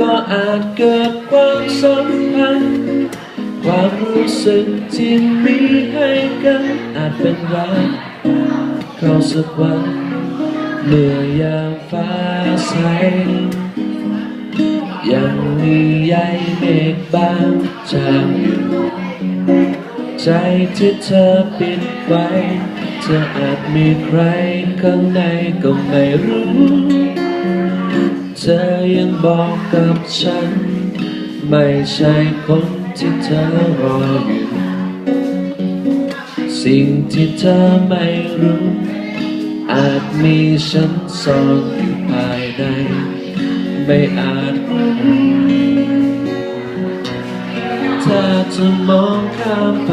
ก็อาจเกิดความสัมพันธ์ความรู้สึกที่มีให้กันอาจเป็นรักเข้าสักวันเมื่อยามฟ้าใสยังมีใยเมฆบางจางใจที่เธอปิดไว้จะออาจมีใครข้างในก็ไม่รู้ ธอยังบอกกับฉัน ไม่ใช่คนที่เธอรออยู่สิ่งที่เธอไม่รู้ อาจมีฉันซ่อนอยู่ภายใน ไม่อาจรู้ถ้าจะมองข้ามไป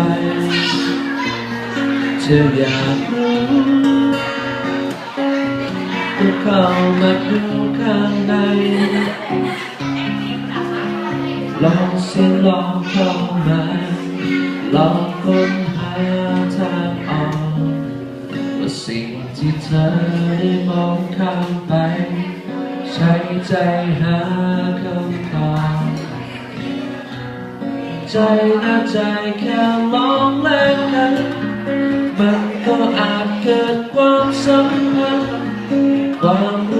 เธออยากรู้ เข้ามาดูข้างในลองเสิลองเข้ามาลองค้นหาทางออกว่าสิ่งที่เธอได้มองข้ามไป ใช้ใจหาคำตอบใจน่าใจแค่ลองแลกกันมันก็อาจเกิดความสัมพันธ์ความ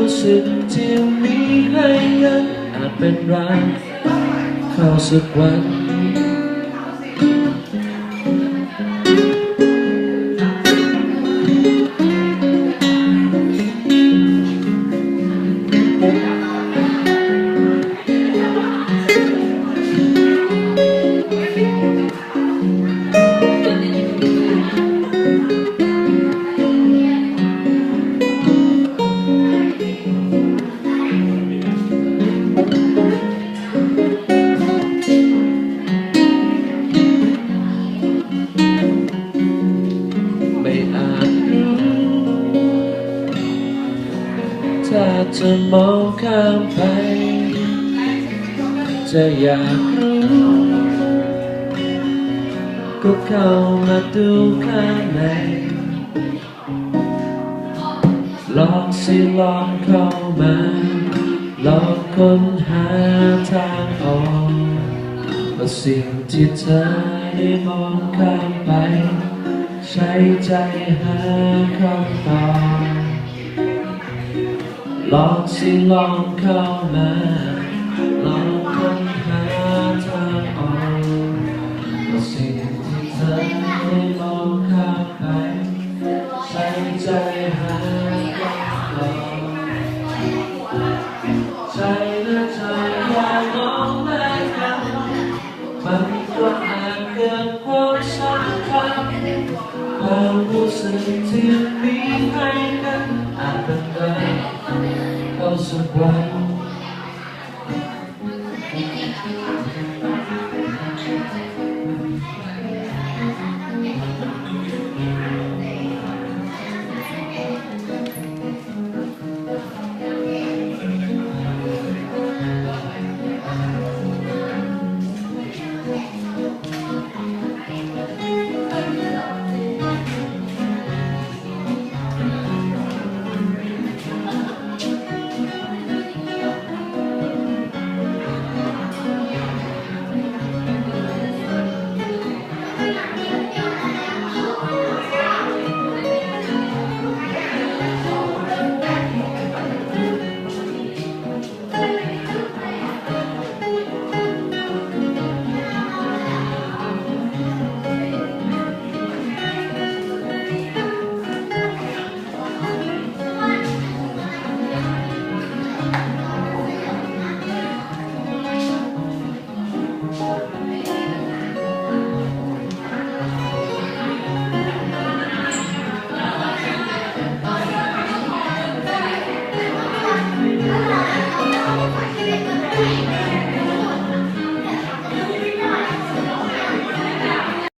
รู้สึกที่มีให้กันอาจเป็นรักเข้าสักวัน จะมองข้ามไป จะอยากรู้ ก็เข้ามาดูข้างใน ลองสิลองเข้ามา ลองค้นหาทางออกว่าสิ่งที่เธอได้มองข้ามไป ใช้ใจหาคำตอบ ลองสิ